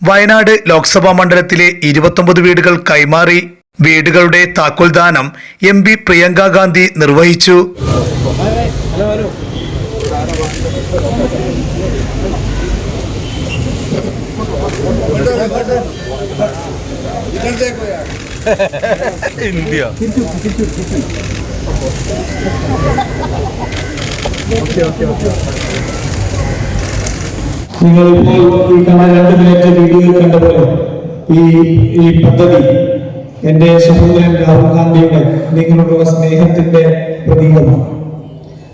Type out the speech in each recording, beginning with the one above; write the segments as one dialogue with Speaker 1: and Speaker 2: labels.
Speaker 1: വയനാട് ലോക്സഭാ മണ്ഡലത്തിലെ ഇരുപത്തൊമ്പത് വീടുകൾ കൈമാറി വീടുകളുടെ താക്കോൽദാനം എം പി പ്രിയങ്ക ഗാന്ധി നിർവഹിച്ചു.
Speaker 2: നിങ്ങൾ ഇപ്പോൾ ഈ കാണാൻ രണ്ട് മിനിറ്റ് വീഡിയോയിൽ കണ്ട പോലെ ഈ ഈ പദ്ധതി എന്റെ സഹോദരൻ രാഹുൽ ഗാന്ധിയുടെ നിങ്ങളോടുള്ള സ്നേഹത്തിന്റെ പ്രതീകമാണ്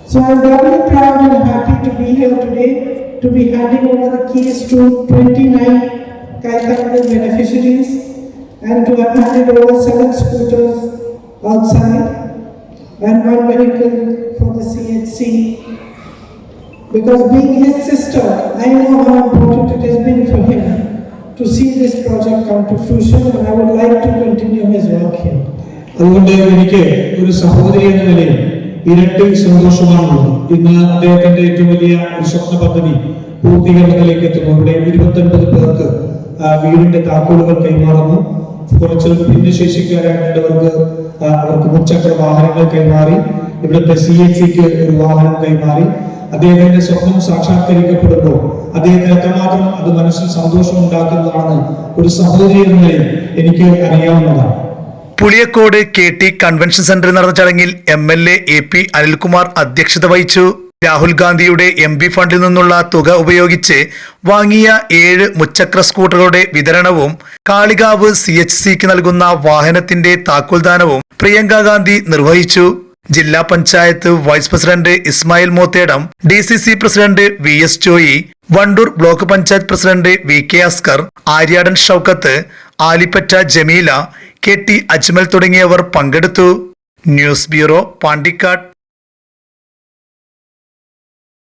Speaker 3: So I'm very proud and happy to be here today to be handing over the keys to 29 Kaitakku beneficiaries and to have handed over seven scooters outside and one vehicle for the CHC. Because being his sister, I know how important it has been for him to see this project come to fruition and I would like to continue his work here.
Speaker 2: അതുകൊണ്ട് എനിക്ക് ഒരു സഹോദരി എന്ന നിലയിൽ ഇരട്ടി സന്തോഷമാണ് ഇന്ന് അദ്ദേഹത്തിന്റെ ഏറ്റവും വലിയ ഒരു സ്വപ്ന പദ്ധതി പൂർത്തീകരണത്തിലേക്ക് എത്തുന്നു ഇവിടെ ഇരുപത്തൊൻപത് പേർക്ക് വീടിന്റെ താക്കോലുകൾ കൈമാറുന്നു. കുറച്ച് ഭിന്നശേഷിക്കാരായിട്ടുള്ളവർക്ക് അവർക്ക് മുച്ചക്ര വാഹനങ്ങൾ കൈമാറി ഇവിടുത്തെ സി എച്ച് സിക്ക് ഒരു വാഹനം കൈമാറി. അദ്ദേഹത്തിന്റെ സ്വപ്നം സാക്ഷാത്കരിക്കപ്പെടുമ്പോൾ അദ്ദേഹത്തിന് എത്രമാത്രം അത് മനസ്സിൽ സന്തോഷം ഉണ്ടാക്കുന്നതാണ് ഒരു സഹോദരി എന്ന എനിക്ക് അറിയാവുന്നതാണ്.
Speaker 1: പുളിയക്കോട് കെ ടി കൺവെൻഷൻ സെന്ററിൽ നടന്ന ചടങ്ങിൽ M L A A P Anilkumar അധ്യക്ഷത വഹിച്ചു. രാഹുൽ ഗാന്ധിയുടെ എം പി ഫണ്ടിൽ നിന്നുള്ള തുക ഉപയോഗിച്ച് വാങ്ങിയ ഏഴ് മുച്ചക്ര സ്കൂട്ടറുകളുടെ വിതരണവും കാളികാവ് സി എച്ച് സിക്ക് നൽകുന്ന വാഹനത്തിന്റെ താക്കോൽദാനവും പ്രിയങ്ക ഗാന്ധി നിർവഹിച്ചു. ജില്ലാ panchayat vice president Ismail Mothedam D C C president V S Joy Wandoor block panchayat president V K Askar Aryadan Shoukath Alippatta Jameela K T Ajmal തുടങ്ങിയവർ പങ്കെടുത്തു. News bureau Pandikkad.